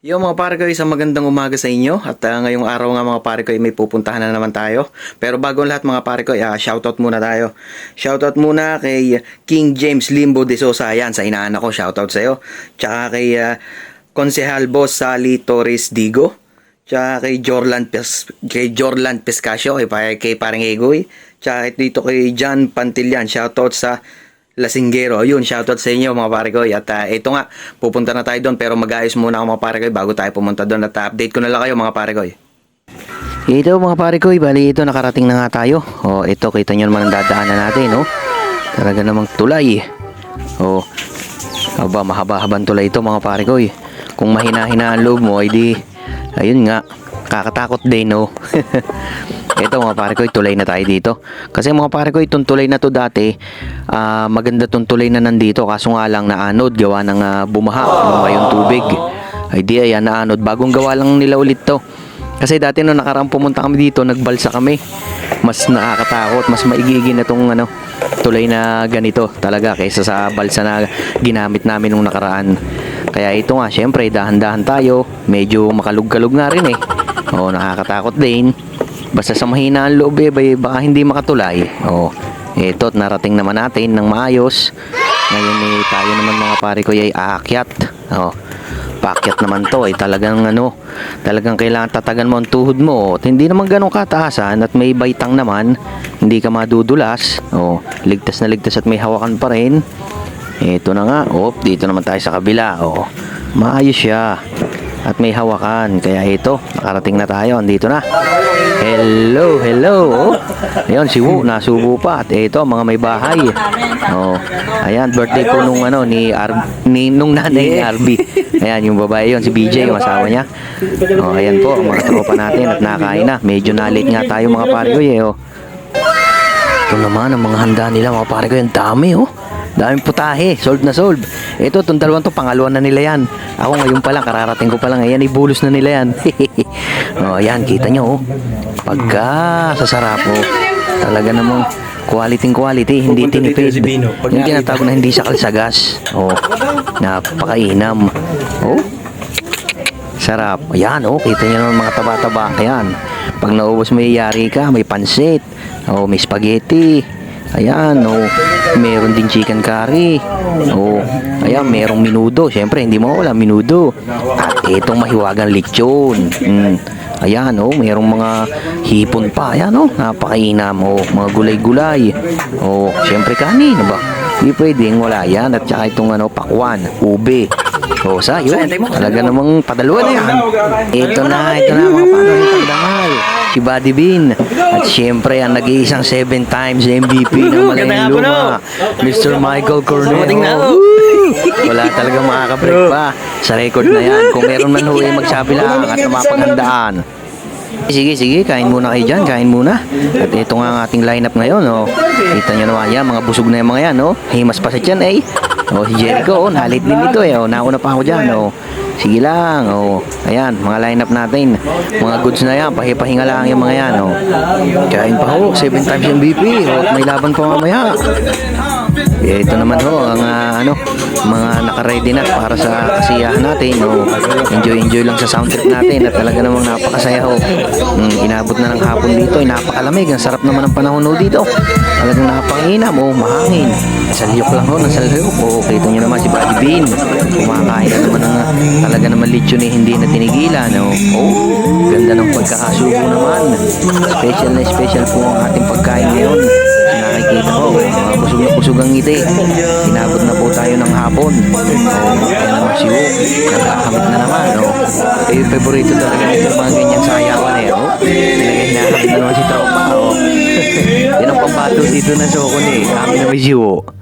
Yo mga pare ko, isang magandang umaga sa inyo at ah, ngayong araw nga mga pare ko ay may pupuntahan na naman tayo. Pero bago lahat mga pare ko, ah, shoutout muna tayo. Shoutout muna kay King James Limbo de Sosa, yan sa inaanak ko, shoutout sa'yo. Tsaka kay ah, Konsehal Boss Sally Torres Digo. Tsaka kay Jorlan, Pes kay Jorlan Pescasio, kay, kay parang Egoy. Tsaka dito kay John Pantillan, shoutout sa Lasinggero. Yun, shoutout sa inyo mga pare ko. At ah, ito nga, pupunta na tayo doon pero mag-ayos muna ako mga pare ko bago tayo pumunta doon. At ah, update ko na lang kayo mga pare ko. Ito mga pare ko, bali ito nakarating na nga tayo. O ito, kita nyo naman ang dadaanan natin, no? Talaga namang tulay. O, aba, mahaba-habang tulay ito mga pare ko. Kung mahina-hina ang loob mo, ay di, ayun nga, kakatakot din, no? Ito mga pare ko, tulay na tayo dito. Kasi mga pare ko, itong tulay na to dati, ah, maganda tong tulay na nandito. Kaso nga lang naanod, gawa ng ah, bumaha, bumaha yung tubig. Ay di, ayan, naanod. Bagong gawa lang nila ulit to. Kasi dati nung nakarang pumunta kami dito, nagbalsa kami. Mas nakakatakot, mas maigigi na tong ano, tulay na ganito talaga kaysa sa balsa na ginamit namin nung nakaraan. Kaya ito nga, syempre, dahan-dahan tayo. Medyo makalug-kalug nga rin eh. Oo, nakakatakot din. Basta sa mahina ang loob eh, baka hindi makatulay. Oo. Ito, narating naman natin ng maayos. Ngayon eh, tayo naman mga pare ko ay aakyat. Oo. Paakyat naman to ay talagang ano, talagang kailangan tatagan mo ang tuhod mo. At hindi naman ganun kataasan at may baitang naman, hindi ka madudulas. Oh, ligtas na ligtas at may hawakan pa rin. Ito na nga, oh, dito naman tayo sa kabila. Oh, maayos siya. At may hawakan. Kaya ito, nakarating na tayo. Andito na. Hello, hello. Ayun, si Wu, nasubo pa. At ito, mga may bahay. Oh. Ayan, birthday po nung ano, ni, Ar ni nung nanay ni Arby. Ayan, yung babae yun, si BJ, yung asawa niya. Oh, ayan po, ang mga tropa natin at nakain na. Medyo nalit nga tayo mga pare ko eh, oh. Ito naman ang mga handa nila mga pare ko, yung dami oh. Daming putahe, sold na sold. Ito, itong dalawang to, pangalawa na nila yan. Ako ngayon pa lang, kararating ko pa lang. Ayan, ibulos na nila yan. oh, ayan, kita nyo oh. Pagka sa sarap oh. Talaga namang quality quality, hindi tinipid. si Bino. Yung tinatawag na hindi sakal sa gas. Oh, napakainam. Oh, Sarap. Ayan, oh, kita niyo naman mga taba-taba. Ayan. Pag naubos may yari ka, may pansit. Oh, may spaghetti. Ayan, oh. Meron din chicken curry. Oh, ayan, merong minudo. Siyempre, hindi mo wala minudo. At itong mahiwagang lechon. Mm. Ayan, oh, merong mga hipon pa. Ayan, oh, napakainam. Oh, mga gulay-gulay. Oh, siyempre kanin, ba? Hindi pwedeng wala yan. At saka itong ano, pakwan, ube. Oh, sa yun. Talaga namang padalwa na yan. Ito na, ito na mga paano yung pagdangal. Si Buddy Bean. At syempre, ang nag-iisang seven times MVP ng Malayang Luma. Mr. Michael Corneo. Woo! Wala talagang makaka-break pa. Sa record na yan. Kung meron man huwi, magsabi lang at mapaghandaan. Sige, sige, kain muna kayo dyan, kain muna. At ito nga ang ating lineup ngayon, oh. Kita nyo naman yan, mga busog na yung mga yan, oh. Himas pa sa tiyan, eh. Oh, si Jericho, oh, nalit din ito, eh. Oh, nauna pa ako dyan, oh. Sige lang, oh. Ayan, mga lineup natin. Mga goods na yan, pahipahinga lang yung mga yan, oh. Kain pa ho, 7 times MVP, oh. May laban pa mamaya. Eh, ito naman ho, ang ah, ano, mga naka-ready na para sa kasiyahan natin. Oh. Enjoy, enjoy lang sa sound trip natin at talaga namang napakasaya ho. Mm, inabot na ng hapon dito, ay napakalamig. Ang sarap naman ng panahon ho dito. Talagang napakinam, oh, mahangin. Nasalyok lang ho, nasalyok. Oh, kita nyo naman si Buddy Bean. Kumakain na naman ng, talaga naman lechon eh, hindi na tinigilan. Oh, oh ganda ng pagkakasubo naman. Special na special po ang ating pagkain ngayon ko, mga busog na busog ang ngiti. Inabot na po tayo ng hapon. O, kaya naman si Wu, nagkakamit na naman. O, eh, yung favorito talaga nito mga ganyan sayawan eh. O, talaga hinakamit na naman si Tropa. O, yan ang pambato dito na Sokon eh. Kami naman si Wu.